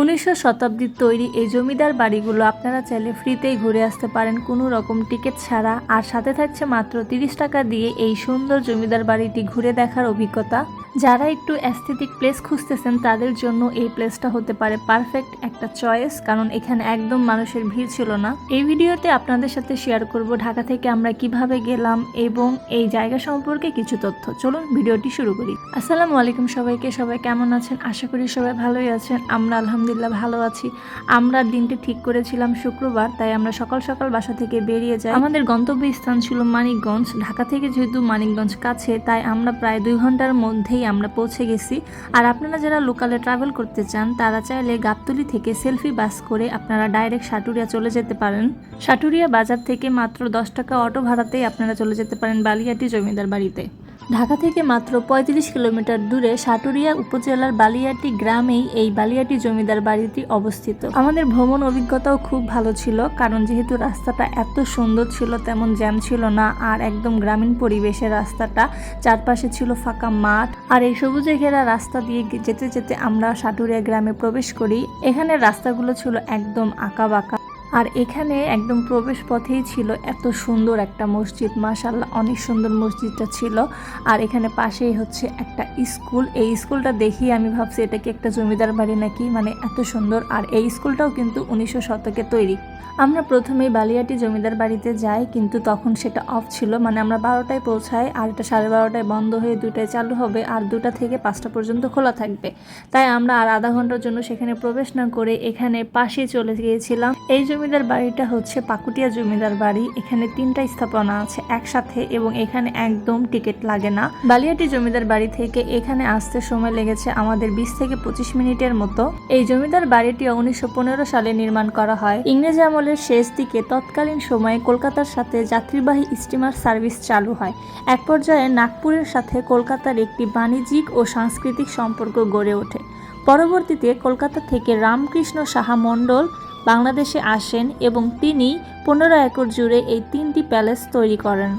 উনিশশো শতাব্দীর তৈরি এই জমিদার বাড়িগুলো আপনারা চাইলে ফ্রিতেই ঘুরে আসতে পারেন। কোনো রকম টিকিট ছাড়া। আর সাথে থাকছে মাত্র তিরিশ টাকা দিয়ে এই সুন্দর জমিদার বাড়িটি ঘুরে দেখার অভিজ্ঞতা। যারা একটু অ্যাস্থেটিক প্লেস খুঁজতেছেন, তাদের জন্য এই প্লেসটা হতে পারে পারফেক্ট একটা চয়েস কারণ এখানে একদম মানুষের ভিড় ছিল না। এই ভিডিওতে আপনাদের সাথে শেয়ার করব ঢাকা থেকে আমরা কীভাবে গেলাম এবং এই জায়গা সম্পর্কে কিছু তথ্য। চলুন ভিডিওটি শুরু করি। আসসালামু আলাইকুম সবাইকে। সবাই কেমন আছেন? আশা করি সবাই ভালোই আছেন। আমরা আলহামদুলিল্লাহ ভালো আছি। আমরা দিনটি ঠিক করেছিলাম শুক্রবার, তাই আমরা সকাল সকাল বাসা থেকে বেরিয়ে যাই। আমাদের গন্তব্যস্থান ছিল মানিকগঞ্জ, ঢাকা থেকে যেহেতু মানিকগঞ্জ কাছে, তাই আমরা প্রায় দুই ঘণ্টার মধ্যেই আমরা পৌঁছে গেছি। আর আপনারা যারা লোকালে ট্রাভেল করতে চান, তারা চাইলে গাবতলি থেকে সেলফি বাস করে আপনারা ডাইরেক্ট সাটুরিয়া চলে যেতে পারেন। সাটুরিয়া বাজার থেকে মাত্র দশ টাকা অটো ভাড়াতেই আপনারা চলে যেতে পারেন বালিয়াটি জমিদার বাড়িতে। ঢাকা থেকে মাত্র ৩৫ কিলোমিটার দূরে সাটুরিয়া উপজেলার বালিয়াটি গ্রামেই এই বালিয়াটি জমিদার বাড়িটি অবস্থিত। আমাদের ভ্রমণ অভিজ্ঞতাও খুব ভালো ছিল, কারণ যেহেতু রাস্তাটা এত সুন্দর ছিল, তেমন জ্যাম ছিল না, আর একদম গ্রামীণ পরিবেশের রাস্তাটা চারপাশে ছিল ফাঁকা মাঠ। আর এই সবুজে ঘেরা রাস্তা দিয়ে যেতে যেতে আমরা সাটুরিয়া গ্রামে প্রবেশ করি। এখানে রাস্তাগুলো ছিল একদম আঁকা বাঁকা। আর এখানে একদম প্রবেশ পথেই ছিল এত সুন্দর একটা মসজিদ মাশাল্লাহ অনেক সুন্দর মসজিদটা ছিল। আর এখানে পাশেই হচ্ছে একটা স্কুল। এই স্কুলটা দেখি আমি ভাবছি এটা কি একটা জমিদার বাড়ি নাকি? মানে এত সুন্দর। আর এই স্কুলটাও কিন্তু উনিশশো শতকে তৈরি। আমরা প্রথমেই বালিয়াটি জমিদার বাড়িতে যাই, কিন্তু তখন সেটা অফ ছিল। মানে আমরা বারোটায় পৌঁছাই আর এটা সাড়ে বারোটায় বন্ধ হয়ে দুটায় চালু হবে, আর দুটা থেকে পাঁচটা পর্যন্ত খোলা থাকবে। তাই আমরা আর আধা ঘণ্টার জন্য সেখানে প্রবেশ না করে এখানে পাশে চলে গিয়েছিলাম। এই জমিদার বাড়িটা হচ্ছে পাকুটিয়া জমিদার বাড়ি। এখানে তিনটা স্থাপনা আছে একসাথে, এবং এখানে একদম টিকিট লাগে না। বালিয়াটি জমিদার বাড়ি থেকে এখানে আসতে সময় লেগেছে আমাদের বিশ থেকে পঁচিশ মিনিটের মতো। এই জমিদার বাড়িটি উনিশশো পনেরো সালে নির্মাণ করা হয়। ইংরেজ আমলের শেষ দিকে তৎকালীন সময়ে কলকাতার সাথে যাত্রীবাহী স্টিমার সার্ভিস চালু হয়। এক পর্যায়ে নাগপুরের সাথে কলকাতার একটি বাণিজ্যিক ও সাংস্কৃতিক সম্পর্ক গড়ে ওঠে। পরবর্তীতে কলকাতা থেকে রামকৃষ্ণ সাহা মণ্ডল বাংলাদেশে আসেন এবং তিনি পনেরো একর জুড়ে এই তিনটি প্যালেস তৈরি করেন।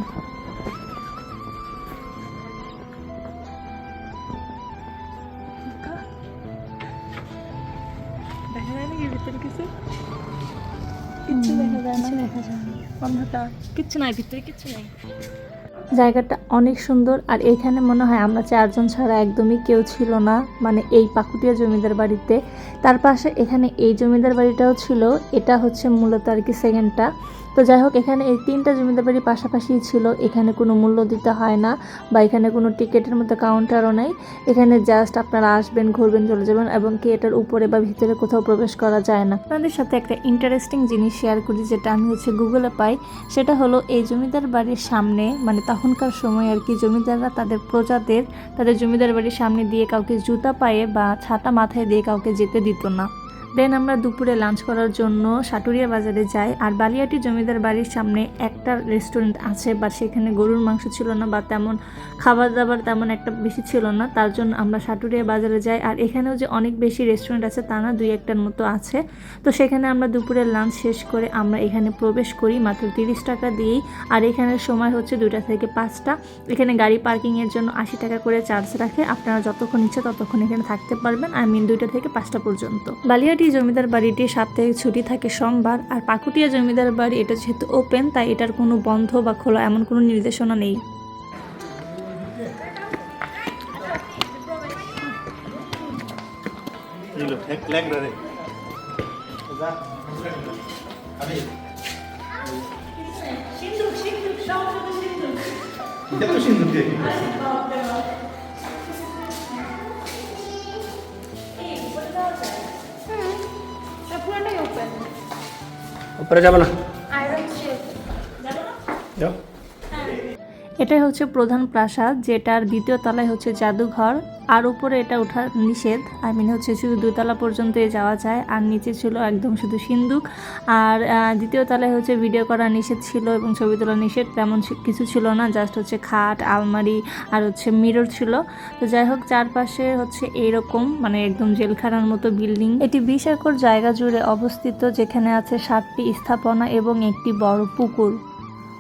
দেখা যায় নাকি ভিতরে কিছু কিচ্ছু দেখা যায় না। কিচ্ছু নাই ভিতরে কিচ্ছু নাই। জায়গাটা অনেক সুন্দর। আর এখানে মনে হয় আমরা চারজন ছাড়া একদমই কেউ ছিল না মানে এই পাকুটিয়া জমিদার বাড়িতে। তার পাশে এখানে এই জমিদার বাড়িটাও ছিল, এটা হচ্ছে মূলত আর কি সেকেন্ডটা তো যাই হোক, এখানে এই তিনটা জমিদার বাড়ি পাশাপাশি ছিল, এখানে কোনো মূল্য দিতে হয় না বা এখানে কোনো টিকিটের মতো কাউন্টারও নেই। এখানে জাস্ট আপনারা আসবেন, ঘুরবেন, চলে যাবেন এবং কি এটার উপরে বা ভিতরে কোথাও প্রবেশ করা যায় না। আপনাদের সাথে একটা ইন্টারেস্টিং জিনিস শেয়ার করি, যেটা আমি হচ্ছে গুগলে পাই। সেটা হলো এই জমিদার বাড়ির সামনে মানে তখনকার সময় আর কি জমিদাররা তাদের প্রজাদের, তাদের জমিদার বাড়ির সামনে দিয়ে কাউকে জুতা পায়ে বা ছাতা মাথায় দিয়ে কাউকে যেতে দিত না। দেন আমরা দুপুরে লাঞ্চ করার জন্য সাটুরিয়া বাজারে যাই। আর বালিয়াটি জমিদার বাড়ির সামনে একটা রেস্টুরেন্ট আছে, বা সেখানে গরুর মাংস ছিল না, বা তেমন খাবার দাবার তেমন একটা বেশি ছিল না। তার জন্য আমরা সাটুরিয়া বাজারে যাই। আর এখানেও যে অনেক বেশি রেস্টুরেন্ট আছে, তা না, দুই একটার মতো আছে। তো সেখানে আমরা দুপুরের লাঞ্চ শেষ করে আমরা এখানে প্রবেশ করি মাত্র তিরিশ টাকা দিয়েই। আর এখানের সময় হচ্ছে দুটা থেকে পাঁচটা। এখানে গাড়ি পার্কিংয়ের জন্য আশি টাকা করে চার্জ রাখে। আপনারা যতক্ষণ ইচ্ছে ততক্ষণ এখানে থাকতে পারবেন। আই মিন দুইটা থেকে পাঁচটা পর্যন্ত। বালিয়াটি জমিদার বাড়িটি সাপ্তাহিক ছুটি থাকে সোমবার আর পাকুটিয়া জমিদার বাড়ি এটা যেহেতু ওপেন তাই এটার কোনো বন্ধ বা খোলা এমন কোনো নির্দেশনা নেই। Dilo, längre উপরে যাব না আয়রন শেপ যাও এটাই হচ্ছে প্রধান প্রাসাদ, যেটার দ্বিতীয় তলায় হচ্ছে জাদুঘর, আর উপরে এটা ওঠা নিষেধ। আই মিন হচ্ছে শুধু দুতলা পর্যন্ত যাওয়া যায়, আর নিচে ছিল একদম শুধু সিন্দুক। আর দ্বিতীয় তলায় হচ্ছে ভিডিও করা নিষেধ ছিল এবং ছবি তোলা নিষেধ, তেমন কিছু ছিল না জাস্ট হচ্ছে খাট, আলমারি, আর হচ্ছে মিরর ছিল। তো যাই হোক, চারপাশে হচ্ছে এইরকম মানে একদম জেলখানার মতো বিল্ডিং এটি বিশ একর জায়গা জুড়ে অবস্থিত, যেখানে আছে সাতটি স্থাপনা এবং একটি বড় পুকুর।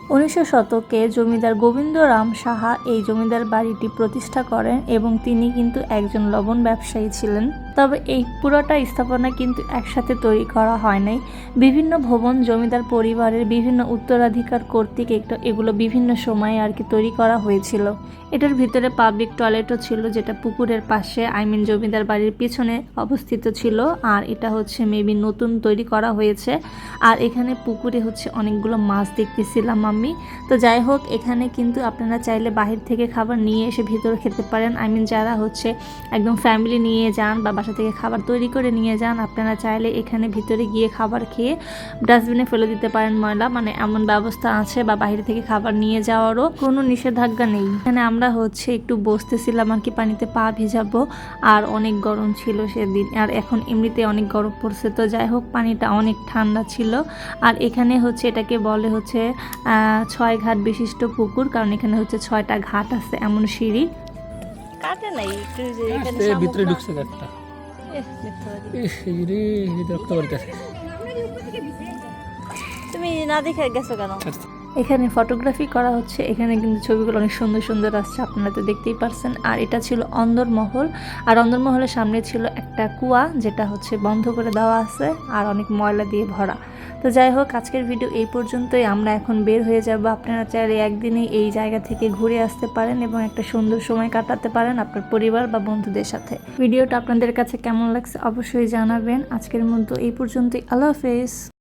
উনিশশো শতকে জমিদার গোবিন্দ রাম সাহা এই জমিদার বাড়িটি প্রতিষ্ঠা করেন এবং তিনি কিন্তু একজন লবণ ব্যবসায়ী ছিলেন। তবে এই পুরোটা স্থাপনা কিন্তু একসাথে তৈরি করা হয় নাই। বিভিন্ন ভবন, জমিদার পরিবারের বিভিন্ন উত্তরাধিকার কর্তৃক একটা, এগুলো বিভিন্ন সময়ে আর কি তৈরি করা হয়েছিল। এটার ভিতরে পাবলিক টয়লেটও ছিল, যেটা পুকুরের পাশে আই মিন জমিদার বাড়ির পিছনে অবস্থিত ছিল, আর এটা হচ্ছে মেবি নতুন তৈরি করা হয়েছে। আর এখানে পুকুরে হচ্ছে অনেকগুলো মাছ দেখতেছিলাম আমি। তো যাই হোক, এখানে কিন্তু আপনারা চাইলে বাহির থেকে খাবার নিয়ে এসে ভিতরে খেতে পারেন। আই মিন যারা হচ্ছে একদম ফ্যামিলি নিয়ে যান বা বাসা থেকে খাবার তৈরি করে নিয়ে যান। আপনারা চাইলে এখানে ভিতরে গিয়ে খাবার খেয়ে ডাস্টবিনে ফেলে দিতে পারেন ময়লা। মানে এমন ব্যবস্থা আছে বা বাইরে থেকে খাবার নিয়ে যাওয়ারও কোনো নিষেধাজ্ঞা নেই। এখানে আমরা হচ্ছে একটু বসতেছিলাম আর কি পানিতে পা ভেজাবো। আর অনেক গরম ছিল সেদিন। আর এখন এমনিতে অনেক গরম পড়ছে। তো যাই হোক পানিটা অনেক ঠান্ডা ছিল। আর এখানে হচ্ছে এটাকে বলে হচ্ছে ছয় ঘাট বিশিষ্ট পুকুর। কারণ এখানে হচ্ছে ছয়টা ঘাট আছে এমন সিঁড়ি। কাটে নাই। একটু এখানে ভিতরে ঢুকছে একটা রক্ত তুমি না দেখে গেছো কেন? এখানে ফটোগ্রাফি করা হচ্ছে। এখানে কিন্তু ছবিগুলো অনেক সুন্দর সুন্দর আসছে, আপনারা তো দেখতেই পারছেন। আর এটা ছিল অন্দরমহল আর অন্দরমহলের সামনে ছিল একটা কুয়া, যেটা হচ্ছে বন্ধ করে দেওয়া আছে আর অনেক ময়লা দিয়ে ভরা। তো যাই হোক, আজকের ভিডিও এই পর্যন্তই। আমরা এখন বের হয়ে যাব। আপনারা চাইলে একদিনেই এই জায়গা থেকে ঘুরে আসতে পারেন এবং একটা সুন্দর সময় কাটাতে পারেন আপনার পরিবার বা বন্ধুদের সাথে। ভিডিওটা আপনাদের কাছে কেমন লাগছে অবশ্যই জানাবেন। আজকের মতো এই পর্যন্তই। আল্লাহ হাফেজ।